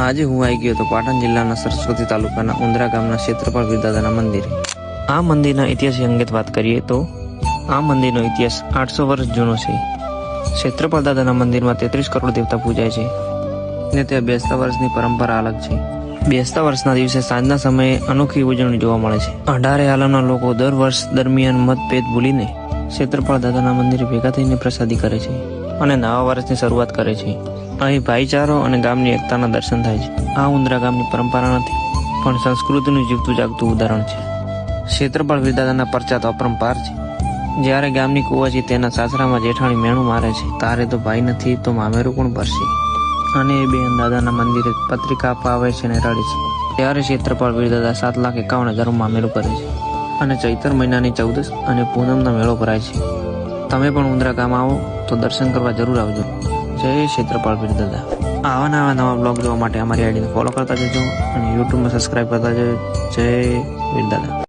આજે હું આવી ગયો હતો પાટણ જિલ્લાના સરસ્વતી તાલુકાના ઉંદરા ગામના ક્ષેત્રપાળ વિરદાદાના મંદિરે. આ મંદિરના ઇતિહાસ અંગે વાત કરીએ તો આ મંદિરનો ઇતિહાસ આઠસો વર્ષ જૂનો છે. ક્ષેત્રપાળ દાદાના મંદિરમાં તેત્રીસ કરોડ દેવતા પૂજાય છે ને ત્યાં બેસતા વર્ષની પરંપરા અલગ છે. બેસતા વર્ષના દિવસે સાંજના સમયે અનોખી ઉજવણી જોવા મળે છે. અઢારે આલમના લોકો દર વર્ષ દરમિયાન મતભેદ ભૂલીને ક્ષેત્રપાળ દાદાના મંદિરે ભેગા થઈને પ્રસાદી કરે છે અને નવા વર્ષની શરૂઆત કરે છે. અહીં ભાઈચારો અને ગામની એકતાના દર્શન થાય છે. આ ઉંદરા ગામની પરંપરા નથી, પણ સંસ્કૃતિનું જીવતું જાગતું ઉદાહરણ છે. ક્ષેત્રફળ વીરદાદાના પરચા તો અપરંપાર છે. જ્યારે ગામની કુવાજી તેના સાસરામાં જેઠાણી મેણું મારે છે. તારે તો ભાઈ નથી, તો મામેરું કોણ ભરશે? અને એ બેન દાદાના મંદિરે પત્રિકા આવે છે અને રડે છે. ત્યારે ક્ષેત્રફળ વીરદાદા સાત લાખ એકાવન હજાર મામેરું કરે છે. અને ચૈતર મહિનાની ચૌદસ અને પૂનમનો મેળો ભરાય છે. તમે પણ ઉંદરા ગામ આવો, તો દર્શન કરવા જરૂર આવજો. જય ક્ષેત્રપાળ દાદા. આવા નવા નવા બ્લોગ જોવા માટે અમારી આઈડીને ફોલો કરતા જજો અને યુટ્યુબમાં સબસ્ક્રાઈબ કરતા જજો. જય વીરદાદા